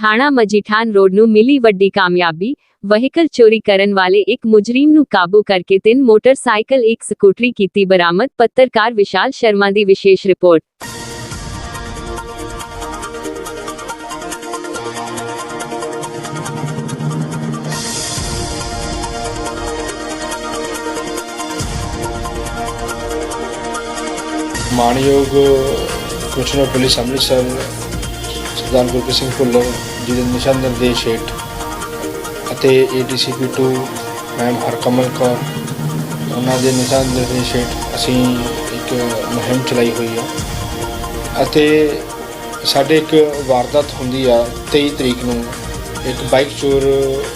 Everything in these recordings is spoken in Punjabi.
ਥਾਣਾ ਮਜੀਠਾਨ ਰੋਡ ਨੂੰ ਮਿਲੀ ਵੱਡੀ ਕਾਮਯਾਬੀ, ਵਹੀਕਲ ਚੋਰੀ ਕਰਨ ਵਾਲੇ ਇੱਕ ਮੁਜਰਿਮ ਨੂੰ ਕਾਬੂ ਕਰਕੇ ਤਿੰਨ ਮੋਟਰਸਾਈਕਲ, ਇੱਕ ਸਕੂਟਰੀ ਕੀਤੀ ਬਰਾਮਦ, ਪੱਤਰਕਾਰ ਵਿਸ਼ਾਲ ਸ਼ਰਮਾ ਦੀ ਵਿਸ਼ੇਸ਼ ਰਿਪੋਰਟ। ਮਾਣਯੋਗ ਕਮਿਸ਼ਨਰ ਪੁਲਿਸ ਅੰਮ੍ਰਿਤਸਰ, ਸਰਦਾਰ ਗੁਰਪ੍ਰੀਤ ਸਿੰਘ ਭੁੱਲਰ ਜੀ ਦੇ ਨਿਸ਼ਾਨ ਨਿਰਦੇਸ਼ ਹੇਠ ਅਤੇ ਏਡੀਸੀਪੀ 2 ਮੈਮ ਹਰਕਮਲ ਕੌਰ, ਉਹਨਾਂ ਦੇ ਨਿਸ਼ਾਨ ਨਿਰਦੇਸ਼ ਹੇਠ ਅਸੀਂ ਇੱਕ ਮੁਹਿੰਮ ਚਲਾਈ ਹੋਈ ਹੈ ਅਤੇ ਸਾਡੇ ਇੱਕ ਵਾਰਦਾਤ ਹੁੰਦੀ ਆ 23 ਤਰੀਕ ਨੂੰ ਇੱਕ ਬਾਈਕ ਚੋਰ,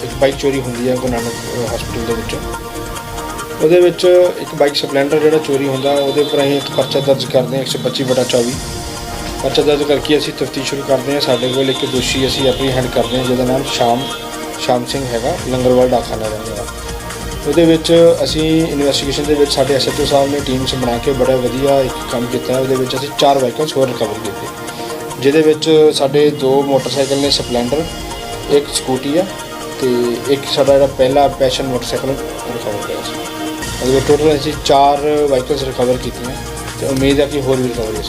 ਇੱਕ ਬਾਈਕ ਚੋਰੀ ਹੁੰਦੀ ਹੈ ਗੁਰੂ ਨਾਨਕ ਹਸਪੀਟਲ ਦੇ ਵਿੱਚ। ਉਹਦੇ ਵਿੱਚ ਇੱਕ ਬਾਈਕ ਸਪਲੈਂਡਰ ਜਿਹੜਾ ਚੋਰੀ ਹੁੰਦਾ, ਉਹਦੇ ਉੱਪਰ ਅਸੀਂ ਇੱਕ ਪਰਚਾ ਦਰਜ ਕਰਦੇ ਹਾਂ 125 ਬਟਾ 24 ਪਰਚਾ ਦਰਜ ਕਰਕੇ ਅਸੀਂ ਤਫਤੀਸ਼ ਸ਼ੁਰੂ ਕਰਦੇ ਹਾਂ। ਸਾਡੇ ਕੋਲ ਇੱਕ ਦੋਸ਼ੀ ਅਸੀਂ ਆਪਣੀ ਹੈਂਡ ਕਰਦੇ ਹਾਂ, ਜਿਹਦਾ ਨਾਮ ਸ਼ਾਮ ਸ਼ਾਮ ਸਿੰਘ ਹੈਗਾ, ਲੰਗਰਵਾਲ ਡਾਕਖਾਨਾ ਦਾ ਰਹਿਣ ਵਾਲਾ। ਉਹਦੇ ਵਿੱਚ ਅਸੀਂ ਇਨਵੈਸਟੀਗੇਸ਼ਨ ਦੇ ਵਿੱਚ ਸਾਡੇ ਐਸਐਚਓ ਸਾਹਿਬ ਨੇ ਟੀਮਸ ਬਣਾ ਕੇ ਬੜਾ ਵਧੀਆ ਇੱਕ ਕੰਮ ਕੀਤਾ ਉਹਦੇ ਵਿੱਚ ਅਸੀਂ ਚਾਰ ਵਾਹੀਕਲਸ ਹੋਰ ਰਿਕਵਰ ਕੀਤੇ। ਜਿਹਦੇ ਵਿੱਚ ਸਾਡੇ ਦੋ ਮੋਟਰਸਾਈਕਲ ਨੇ ਸਪਲੈਂਡਰ, ਇੱਕ ਸਕੂਟੀ ਆ ਤੇ ਇੱਕ ਸਾਡਾ ਜਿਹੜਾ ਪਹਿਲਾ ਪੈਸ਼ਨ ਮੋਟਰਸਾਈਕਲ ਰਿਕਵਰ ਹੋਇਆ ਸੀ। ਉਹਦੇ ਵਿੱਚ ਟੋਟਲ ਅਸੀਂ ਚਾਰ ਵਾਹੀਕਲਸ ਰਿਕਵਰ ਕੀਤੀਆਂ ਤੇ ਉਮੀਦ ਹੈ ਕਿ ਹੋਰ ਵੀ ਰਿਕਵਰ ਹੋ